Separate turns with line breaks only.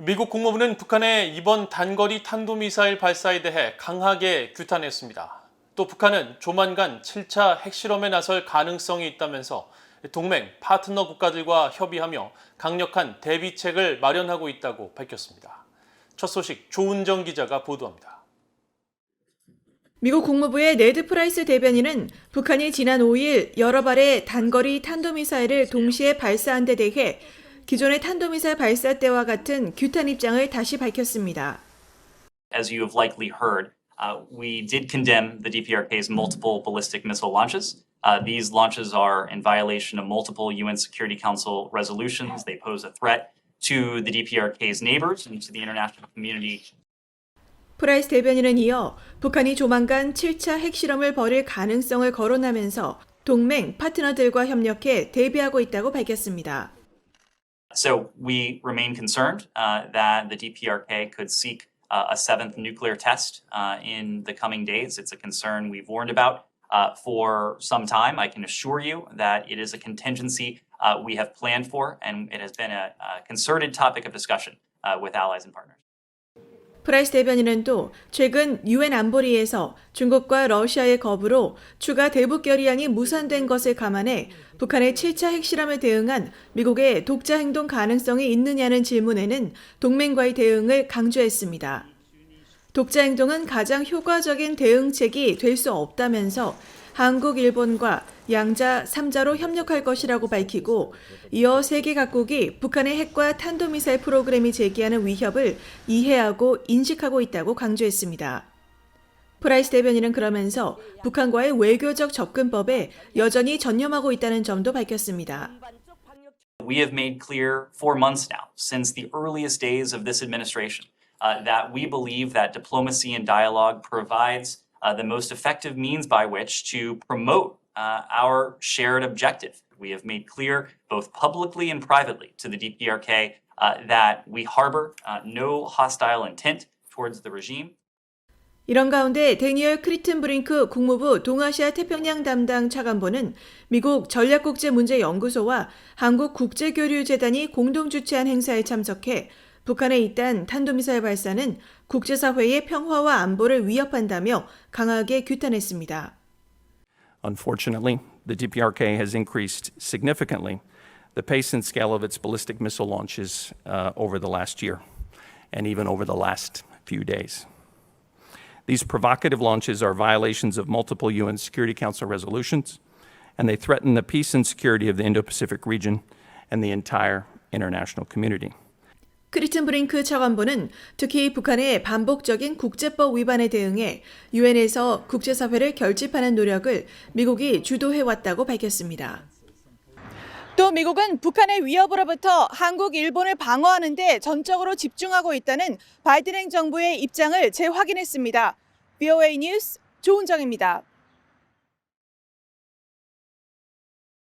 미국 국무부는 북한의 이번 단거리 탄도미사일 발사에 대해 강하게 규탄했습니다. 또 북한은 조만간 7차 핵실험에 나설 가능성이 있다면서 동맹 파트너 국가들과 협의하며 강력한 대비책을 마련하고 있다고 밝혔습니다. 첫 소식 조은정 기자가 보도합니다.
미국 국무부의 네드 프라이스 대변인은 북한이 지난 5일 여러 발의 단거리 탄도미사일을 동시에 발사한 데 대해 기존의 탄도미사일 발사 때와 같은 규탄 입장을 다시 밝혔습니다.
As you have likely heard, uh, we did condemn the DPRK's multiple ballistic missile launches. Uh, these launches are in violation of multiple UN Security Council resolutions. They pose a threat to the DPRK's neighbors and to the international community.
프라이스 대변인은 이어 북한이 조만간 7차 핵실험을 벌일 가능성을 거론하면서 동맹 파트너들과 협력해 대비하고 있다고 밝혔습니다.
So we remain concerned uh, that the DPRK could seek uh, a seventh nuclear test uh, in the coming days. It's a concern we've warned about for some time. I can assure you that it is a contingency we have planned for, and it has been a, a concerted topic of discussion with allies and partners.
프라이스 대변인은 또 최근 유엔 안보리에서 중국과 러시아의 거부로 추가 대북 결의안이 무산된 것을 감안해 북한의 7차 핵실험에 대응한 미국의 독자 행동 가능성이 있느냐는 질문에는 동맹과의 대응을 강조했습니다. 독자 행동은 가장 효과적인 대응책이 될 수 없다면서 한국, 일본과 양자 3자로 협력할 것이라고 밝히고 이어 세계 각국이 북한의 핵과 탄도미사일 프로그램이 제기하는 위협을 이해하고 인식하고 있다고 강조했습니다. 프라이스 대변인은 그러면서 북한과의 외교적 접근법에 여전히 전념하고 있다는 점도 밝혔습니다.
We have made clear for months now, since the earliest days of this administration, uh, that we believe that diplomacy and dialogue provides uh, the most effective means by which to promote uh, our shared objective. We have made clear, both publicly and privately, to the DPRK uh, that we harbor uh, no hostile intent towards the regime.
이런 가운데 데니얼 크리튼 브링크 국무부 동아시아 태평양 담당 차관보는 미국 전략국제문제연구소와 한국국제교류재단이 공동 주최한 행사에 참석해 북한의 이딴 탄도미사일 발사는 국제사회의 평화와 안보를 위협한다며 강하게 규탄했습니다.
Unfortunately, the DPRK has increased significantly the pace and scale of its ballistic missile launches uh, over the last year and even over the last few days. These provocative launches are violations of multiple UN Security Council resolutions, and they threaten the peace and security of the Indo Pacific region and the entire international community.
크리튼 브링크 차관보는 특히 북한의 반복적인 국제법 위반에 대응해 유엔에서 국제사회를 결집하는 노력을 미국이 주도해왔다고 밝혔습니다. 또 미국은 북한의 위협으로부터 한국, 일본을 방어하는 데 전적으로 집중하고 있다는 바이든 행정부의 입장을 재확인했습니다. VOA 뉴스 조은정입니다.